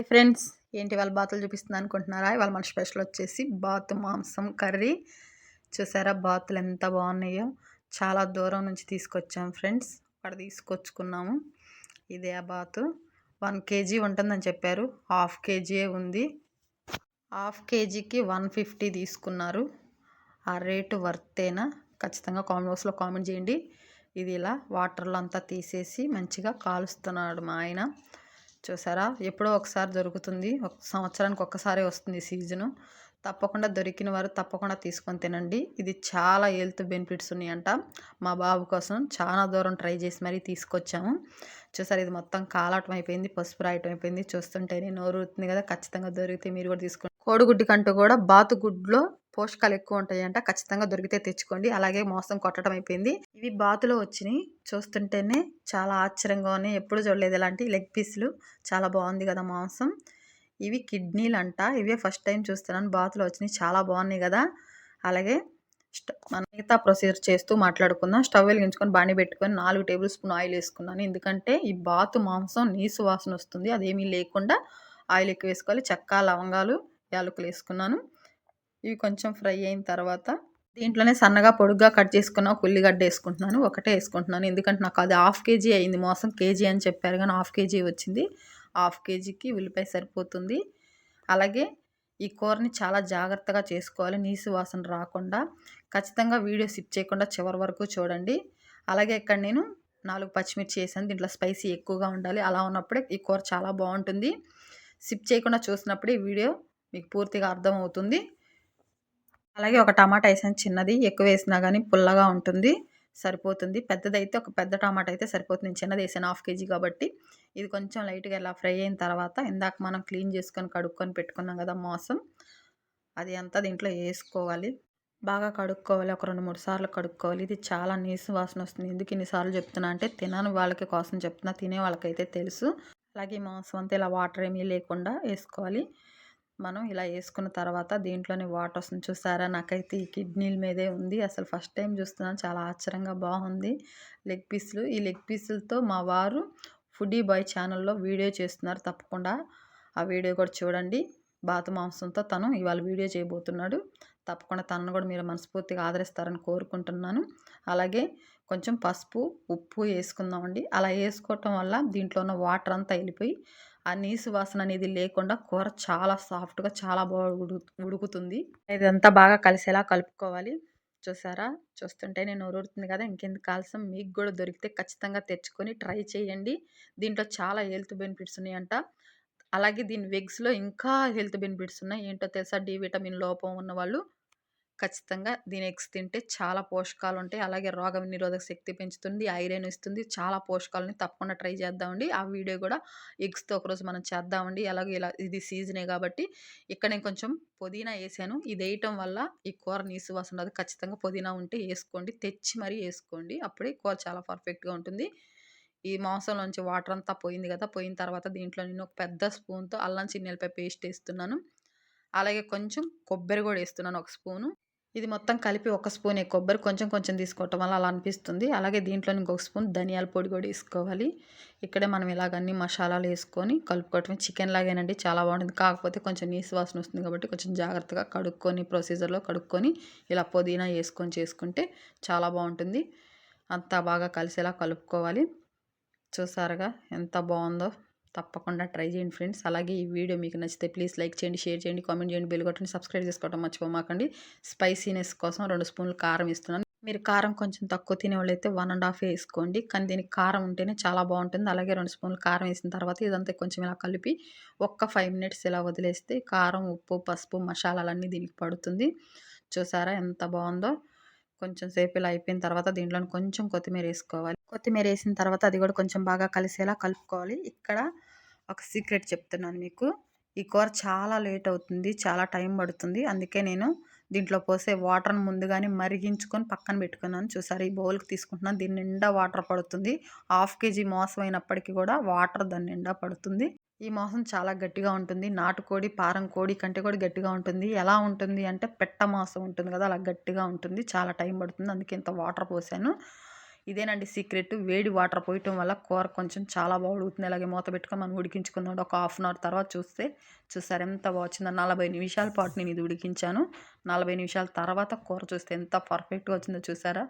Hi friends. ఏంటి వాళ్ళ బాతులు చూపిస్తుంది అనుకుంటున్నారా? ఇవాళ మన స్పెషల్ వచ్చేసి బాతు మాంసం కర్రీ. చూసారా బాతులు ఎంత బాగున్నాయో? చాలా దూరం నుంచి తీసుకొచ్చాం ఫ్రెండ్స్. అక్కడ తీసుకొచ్చుకున్నాము. ఇదే ఆ బాతు. వన్ కేజీ ఉంటుందని చెప్పారు. హాఫ్ కేజీయే ఉంది. హాఫ్ కేజీకి వన్ ఫిఫ్టీ తీసుకున్నారు. ఆ రేటు వర్తేనా? ఖచ్చితంగా కామెంట్ బాక్స్లో కామెంట్ చేయండి. ఇది ఇలా వాటర్లో అంతా తీసేసి మంచిగా కాలుస్తున్నాడు మా ఆయన. చూసారా? ఎప్పుడో ఒకసారి దొరుకుతుంది. ఒక సంవత్సరానికి ఒక్కసారి వస్తుంది సీజను. తప్పకుండా దొరికిన వారు తప్పకుండా తీసుకొని తినండి. ఇది చాలా హెల్త్ బెనిఫిట్స్ ఉన్నాయంట. మా బాబు కోసం చాలా దూరం ట్రై చేసి మరీ తీసుకొచ్చాము. చూసారు ఇది మొత్తం కాలటం అయిపోయింది పసుపు రాయటం అయిపోయింది. చూస్తుంటే నోరు ఊరుతుంది కదా ఖచ్చితంగా దొరికితే మీరు కూడా తీసుకోండి. కోడిగుడ్డి కంటూ కూడా బాతుగుడ్లో పోషకాలు ఎక్కువ ఉంటాయంట. ఖచ్చితంగా దొరికితే తెచ్చుకోండి. అలాగే మోసం కొట్టడం అయిపోయింది. ఇవి బాతులో వచ్చినాయి. చూస్తుంటేనే చాలా ఆశ్చర్యంగా ఉన్నాయి. ఎప్పుడు చూడలేదు ఇలాంటి లెగ్ పీసులు. చాలా బాగుంది కదా మాంసం. ఇవి కిడ్నీలు అంట ఇవే ఫస్ట్ టైం చూస్తున్నాను. బాతులు వచ్చినాయి. చాలా బాగున్నాయి కదా. అలాగే మిగతా ప్రొసీజర్ చేస్తూ మాట్లాడుకుందాం. స్టవ్ వెలిగించుకొని బాణీ పెట్టుకొని నాలుగు టేబుల్ స్పూన్ ఆయిల్ వేసుకున్నాను. ఎందుకంటే ఈ బాతు మాంసం నీసు వాసన వస్తుంది. అదేమీ లేకుండా ఆయిల్ ఎక్కువ వేసుకోవాలి. చెక్క లవంగాలు యాలకులు వేసుకున్నాను. ఇవి కొంచెం ఫ్రై అయిన తర్వాత దీంట్లోనే సన్నగా పొడుగ్గా కట్ చేసుకున్న ఒక ఉల్లిగడ్డ వేసుకుంటున్నాను. ఒకటే వేసుకుంటున్నాను. ఎందుకంటే నాకు అది హాఫ్ కేజీ అయింది. మోసం కేజీ అని చెప్పారు కానీ హాఫ్ కేజీ వచ్చింది. హాఫ్ కేజీకి ఉల్లిపాయ సరిపోతుంది. అలాగే ఈ కూరని చాలా జాగ్రత్తగా చేసుకోవాలి. నీసు వాసన రాకుండా ఖచ్చితంగా వీడియో సిప్ చేయకుండా చివరి వరకు చూడండి. అలాగే ఇక్కడ నేను నాలుగు పచ్చిమిర్చి వేసాను. దీంట్లో స్పైసీ ఎక్కువగా ఉండాలి. అలా ఉన్నప్పుడే ఈ కూర చాలా బాగుంటుంది. సిప్ చేయకుండా చూసినప్పుడే ఈ వీడియో మీకు పూర్తిగా అర్థమవుతుంది. అలాగే ఒక టమాటా వేసాను. చిన్నది. ఎక్కువ వేసినా కానీ పుల్లగా ఉంటుంది. సరిపోతుంది. పెద్దదైతే ఒక పెద్ద టమాటా అయితే సరిపోతుంది చిన్నది వేసాను హాఫ్ కేజీ కాబట్టి. ఇది కొంచెం లైట్గా ఇలా ఫ్రై అయిన తర్వాత ఇందాక మనం క్లీన్ చేసుకొని కడుక్కొని పెట్టుకున్నాం కదా మోసం. అది అంతా దీంట్లో వేసుకోవాలి. బాగా కడుక్కోవాలి. ఒక రెండు మూడు సార్లు కడుక్కోవాలి. ఇది చాలా నీసు వాసన వస్తుంది. ఎందుకు ఇన్నిసార్లు చెప్తున్నా అంటే తినని వాళ్ళకి కోసం చెప్తున్నా. తినే వాళ్ళకైతే తెలుసు. అలాగే మాంసం అంతా ఇలా వాటర్ ఏమీ లేకుండా వేసుకోవాలి. మనం ఇలా వేసుకున్న తర్వాత దీంట్లోని వాటర్ వస్తుంది. చూసారా? నాకైతే ఈ కిడ్నీల మీదే ఉంది. అసలు ఫస్ట్ టైం చూస్తున్నాను. చాలా ఆశ్చర్యంగా బాగుంది. లెగ్ పీసులు. ఈ లెగ్ పీసులతో మా వారు ఫుడీ బాయ్ ఛానల్లో వీడియో చేస్తున్నారు. తప్పకుండా ఆ వీడియో కూడా చూడండి. బాత మాంసంతో తను ఇవాళ వీడియో చేయబోతున్నాడు. తప్పకుండా తనను కూడా మీరు మనస్ఫూర్తిగా ఆదరిస్తారని కోరుకుంటున్నాను. అలాగే కొంచెం పసుపు ఉప్పు వేసుకుందామండి. అలా వేసుకోవటం వల్ల దీంట్లో ఉన్న వాటర్ అంతా వెళ్ళిపోయి ఆ నీసు వాసన అనేది లేకుండా కూర చాలా సాఫ్ట్గా చాలా బాగా ఉడు ఉడుకుతుంది. ఇదంతా బాగా కలిసేలా కలుపుకోవాలి. చూసారా? చూస్తుంటే నేను ఊరుతుంది కదా ఇంకెందుకు కాల్సం మీకు కూడా దొరికితే ఖచ్చితంగా తెచ్చుకొని ట్రై చేయండి. దీంట్లో చాలా హెల్త్ బెనిఫిట్స్ ఉన్నాయంట. అలాగే దీని వెగ్స్లో ఇంకా హెల్త్ బెనిఫిట్స్ ఉన్నాయి. ఏంటో తెలుసా? డి విటమిన్ లోపం ఉన్న వాళ్ళు ఖచ్చితంగా దీని ఎగ్స్ తింటే చాలా పోషకాలు ఉంటాయి అలాగే రోగ నిరోధక శక్తి పెంచుతుంది ఐరన్ ఇస్తుంది. చాలా పోషకాలని తప్పకుండా ట్రై చేద్దామండి. ఆ వీడియో కూడా ఎగ్స్తో ఒకరోజు మనం చేద్దామండి. అలాగే ఇలా ఇది సీజనే కాబట్టి ఇక్కడ నేను కొంచెం పుదీనా వేసాను ఇది వేయటం వల్ల ఈ కూర నీసు వాసన ఉండదు ఖచ్చితంగా పుదీనా ఉంటే వేసుకోండి. తెచ్చి మరీ వేసుకోండి. అప్పుడే కూర చాలా పర్ఫెక్ట్గా ఉంటుంది. ఈ మాంసంలోంచి వాటర్ అంతా పోయింది కదా! పోయిన తర్వాత దీంట్లో నేను ఒక పెద్ద స్పూన్తో అల్లం చిన్నెలపై పేస్ట్ వేస్తున్నాను. అలాగే కొంచెం కొబ్బరి కూడా వేస్తున్నాను ఒక స్పూను. ఇది మొత్తం కలిపి ఒక స్పూన్ కొబ్బరి కొంచెం కొంచెం తీసుకోవటం వల్ల అలా అనిపిస్తుంది. అలాగే దీంట్లో ఇంకొక స్పూన్ ధనియాల పొడి కూడా వేసుకోవాలి ఇక్కడే మనం ఇలాగన్నీ మసాలాలు వేసుకొని కలుపుకోవటం చికెన్ లాగేనండి చాలా బాగుంటుంది. కాకపోతే కొంచెం నీసు వాసన వస్తుంది కాబట్టి కొంచెం జాగ్రత్తగా కడుక్కొని ప్రొసీజర్లో కడుక్కొని ఇలా పుదీనా వేసుకొని చేసుకుంటే చాలా బాగుంటుంది. అంతా బాగా కలిసేలా కలుపుకోవాలి. చూసారుగా ఎంత బాగుందో. తప్పకుండా ట్రై చేయండి ఫ్రెండ్స్. అలాగే ఈ వీడియో మీకు నచ్చితే ప్లీజ్ లైక్ చేయండి షేర్ చేయండి కామెంట్ చేయండి బెల్ కొట్టండి సబ్స్క్రైబ్ చేసుకోవడం మర్చిపోమాకండి. స్పైసీనెస్ కోసం రెండు స్పూన్లు కారం ఇస్తున్నాను మీరు కారం కొంచెం తక్కువ తినేవాళ్ళైతే వన్ అండ్ హాఫ్ వేసుకోండి. కానీ దీనికి కారం ఉంటేనే చాలా బాగుంటుంది. అలాగే రెండు స్పూన్లు కారం వేసిన తర్వాత ఇదంతా కొంచెం ఇలా కలిపి ఒక్క ఫైవ్ మినిట్స్ ఇలా వదిలేస్తే కారం ఉప్పు పసుపు మసాలాలన్నీ దీనికి పడుతుంది. చూసారా ఎంత బాగుందో? కొంచెం సేపు ఇలా అయిపోయిన తర్వాత దీంట్లో కొంచెం కొత్తిమీర వేసుకోవాలి. కొత్తిమీర వేసిన తర్వాత అది కూడా కొంచెం బాగా కలిసేలా కలుపుకోవాలి. ఇక్కడ ఒక సీక్రెట్ చెప్తున్నాను మీకు. ఈ కూర చాలా లేట్ అవుతుంది చాలా టైం పడుతుంది. అందుకే నేను దీంట్లో పోసే వాటర్ని ముందుగానే మరిగించుకొని పక్కన పెట్టుకున్నాను. చూసారు? ఈ బౌల్కి తీసుకుంటున్నాను. దీని నిండా వాటర్ పడుతుంది. హాఫ్ కేజీ మోసం అయినప్పటికీ కూడా వాటర్ దాని నిండా పడుతుంది. ఈ మాంసం చాలా గట్టిగా ఉంటుంది. నాటుకోడి పారం కోడి కంటే కూడా గట్టిగా ఉంటుంది. ఎలా ఉంటుంది అంటే పెట్ట మాంసం ఉంటుంది కదా అలా గట్టిగా ఉంటుంది. చాలా టైం పడుతుంది. అందుకే ఇంత వాటర్ పోసాను. ఇదేనండి సీక్రెట్. వేడి వాటర్ పోయటం వల్ల కూర కొంచెం చాలా బాగా అలాగే మూత పెట్టుకొని మనం ఉడికించుకుందాం. ఒక హాఫ్ అన్ అవర్ తర్వాత చూస్తే చూసారు ఎంత బాగా నలభై నిమిషాల పాటు నేను ఇది ఉడికించాను. నలభై నిమిషాల తర్వాత కూర చూస్తే ఎంత పర్ఫెక్ట్గా వచ్చిందో చూసారా?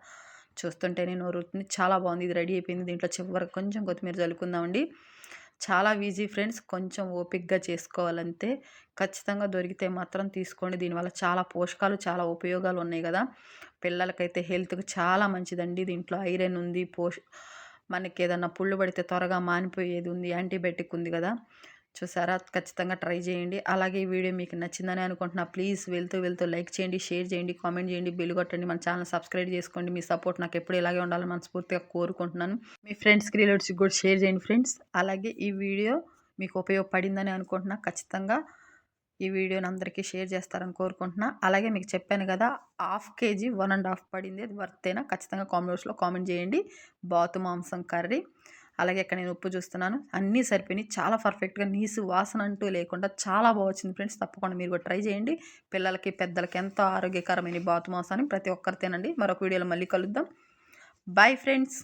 చూస్తుంటేనే నోరుతుంది చాలా బాగుంది. ఇది రెడీ అయిపోయింది. దీంట్లో చివరికి కొంచెం కొత్తిమీర చల్లుకుందామండి. చాలా ఈజీ ఫ్రెండ్స్. కొంచెం ఓపిక్గా చేసుకోవాలంతే ఖచ్చితంగా దొరికితే మాత్రం తీసుకోండి. దీనివల్ల చాలా పోషకాలు చాలా ఉపయోగాలు ఉన్నాయి కదా. పిల్లలకైతే హెల్త్కి చాలా మంచిదండి. దీంట్లో ఐరన్ ఉంది పోష మనకి ఏదన్నా పుళ్ళు పడితే త్వరగా మానిపోయేది ఉంది యాంటీబయాటిక్ ఉంది కదా. చూసారా? ఖచ్చితంగా ట్రై చేయండి. అలాగే ఈ వీడియో మీకు నచ్చిందని అనుకుంటున్నా ప్లీజ్ వెళ్తూ వెళ్తూ లైక్ చేయండి షేర్ చేయండి కామెంట్ చేయండి బిల్ కొట్టండి మన ఛానల్ సబ్స్క్రైబ్ చేసుకోండి. మీ సపోర్ట్ నాకు ఎప్పుడు ఇలాగే ఉండాలని మనస్ఫూర్తిగా కోరుకుంటున్నాను. మీ ఫ్రెండ్స్కి రిలేటివ్స్కి కూడా షేర్ చేయండి ఫ్రెండ్స్. అలాగే ఈ వీడియో మీకు ఉపయోగపడిందని అనుకుంటున్నా ఖచ్చితంగా ఈ వీడియోని అందరికీ షేర్ చేస్తారని కోరుకుంటున్నా. అలాగే మీకు చెప్పాను కదా half KG one and half పడింది. అది వర్తేనా ఖచ్చితంగా కామెంట్స్లో కామెంట్ చేయండి. బాతు మాంసం కర్రీ. అలాగే ఇక్కడ నేను ఉప్పు చూస్తున్నాను. అన్నీ సరిపోయినాయి. చాలా పర్ఫెక్ట్గా నీసు వాసన అంటూ లేకుండా చాలా బాగా వచ్చింది ఫ్రెండ్స్. తప్పకుండా మీరు కూడా ట్రై చేయండి. పిల్లలకి పెద్దలకి ఎంతో ఆరోగ్యకరమైన బాతు మాంసాన్ని ప్రతి ఒక్కరు తినండి. మరొక వీడియోలో మళ్ళీ కలుద్దాం. Bye friends.